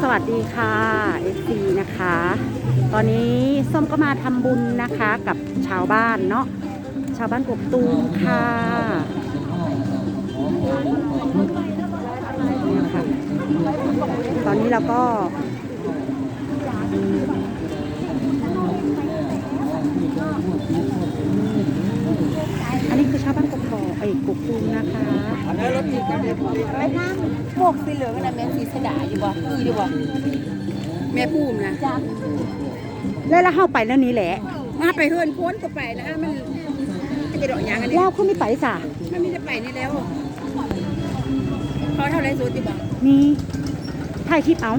สวัสดีค่ะ FC นะคะ ตอนนี้ส้มก็มาทำบุญนะคะกับชาวบ้านเนาะชาวบ้านกกตูมค่ะนี่ค่ะ ตอนนี้เราก็อันนี้คือชาวบ้านกกอกไอ้กกตูมนะคะ ไปนั่งพวกสีเหลืองอะไรแม่สีสดาอยู่บ่คืออยู่บ่แม่พูมนะจ้าแล้วเราเข้าไปแล้วนี้แหละมาไปเฮือนพ้นก็ไปนะมันจะกระโดดยางอันนี้แล้วคุณไม่ไปจ้ะมันไม่ได้ไปนี่แล้วเขาเท่าไรสุดที่บ่นี่ถ่ายคลิปเอา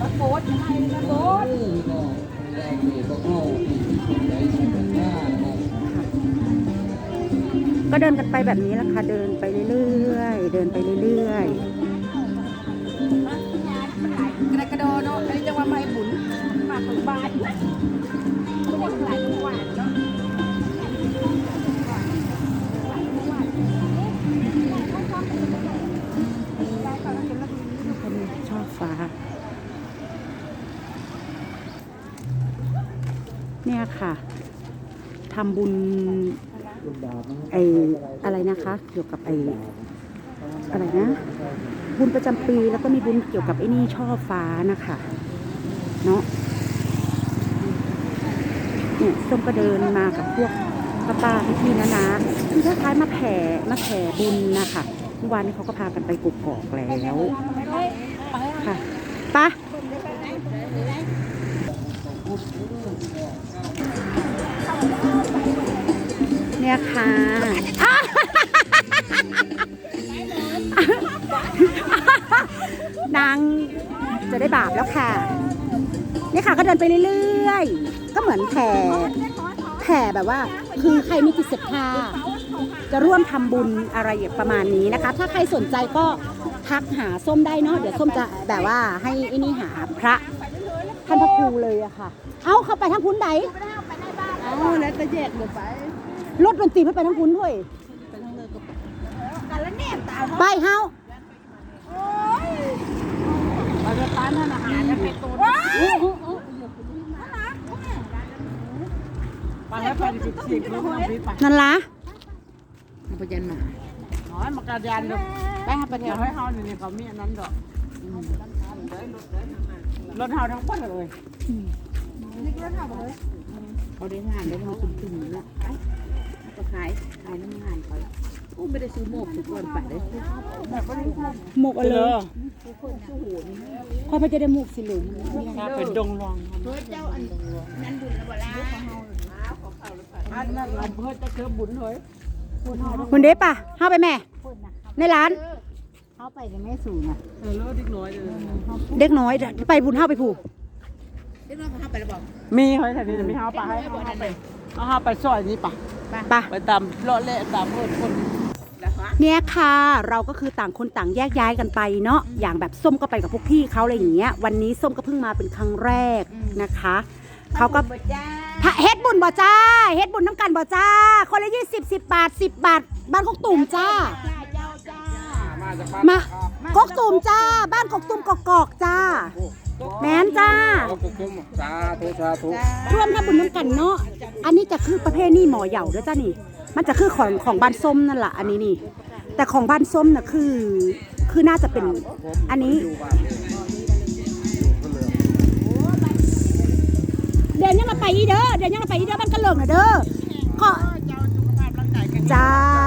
มาโพสยังไงมาโพส ก็เดินกันไปแบบนี้ละค่ะ เดินไปเรื่อยๆ เดินไปเรื่อยกระกระโดดเนาะอันนี้จะว่าไม่บุญมาถึงบ้านก็ยังหลาย เนี่ยค่ะทำบุญไออะไรนะคะ เกี่ยวกับไออะไรนะ บุญประจำปีแล้วก็มีบุญเกี่ยวกับไอ้นี่ช่อฟ้านะคะเนาะเนี่ยส้มก็เดินมากับพวกป้าป้าพี่พี่นะนะคือคล้ายๆมาแผ่มาแผ่บุญนะคะเมื่อวานนี้เขาก็พากันไปกุกกอกแล้วค่ะไปะ เนี่ยค่ะนางจะได้บาปแล้วค่ะนี่ค่ะก็เดินไปเรื่อยๆ ก็เหมือนแผ่แผ่แบบว่า คือใครมีจิตศรัทธาจะร่วมทำบุญอะไรประมาณนี้นะคะ ถ้าใครสนใจก็ทักหาส้มได้เนาะเดี๋ยวส้มจะแบบว่าให้ไอ้นี่หาพระ ท่านพระครูเลยอะค่ะ เอาเข้าไปทางพุ้นไหนเอาแล้วจะแยกหมดไปรถดนตรีไม่ไปทางพุ้นด้วยกันแล้วแนบตาไปเฮาไปจะตานท่านอาหารจะเป็นตัวไปแล้วไปสิบสิบลูกน้ำพริกไปนั่นละพยันมาน้อยมากระยานดูไปหาไปเดี๋เที่ยยววให้เฮานี่นี่เขามีอันนั้นดอก รถเฮาทั้งหมดเลยเขาได้งานได้มาคุณคุณเนี่ยไปก็ขายขายน้ำงานเขาอู้ไม่ได้ซื้อหมกทุกคนไปเลยหมกอะไรพอไปจะได้หมกสิเหลืองถ้าเป็นดงรองเพื่อเจ้าอันนั้นบุญระเบิดละอันนั้นเราเพื่อจะเคือบุญเฮ้ยคุณเด้ป่ะเฮาไปแม่ ในร้าน เขาไปจะไม่สูงอะเออเลิกดิกน้อยเลยเด็กน้อยไปบุญเฮาไปผูกเรียกว่าเขาไปแล้วบอกมีเฮ้ยแต่นี่จะมีเฮาไปให้เฮาไปเอาเฮาไปซอยนี้ปะไปไปตามเลาะเละตามเพื่อนคนแล้วฮะเนี่ยค่ะเราก็คือต่างคนต่างแยกย้ายกันไปเนาะอย่างแบบส้มก็ไปกับพวกพี่เขาอะไรอย่างเงี้ย วันนี้ส้มก็เพิ่งมาเป็นครั้งแรกนะคะเขาก็จ้าถ้าเฮ็ดบุญบ่จ้าเฮ็ดบุญน้ำกันบ่จ้า คนละยี่สิบสิบบาทสิบบาท บ้านกกตุ่มจ้าเจ้าจ้า มาจากบ้านมากกตุ่มจ้า บ้านกกตุ่มกกอกจ้า แม่นจ้าสาธุสาธุร่วมทำบุญน้ำกันเนาะอันนี้จะคือประเภทนี่หมอเหย่าเด้อจ้านี่ มันจะคือของของบ้านส้มนั่นแหละอันนี้นี่ แต่ของบ้านส้มน่ะคือ คือน่าจะเป็นอันนี้ เดี๋ยวยังมาไปอีเด้อเดี๋ยวยังมาไปอีเด้อบ้านกระเหลิงน่ะเด้อขอจ้า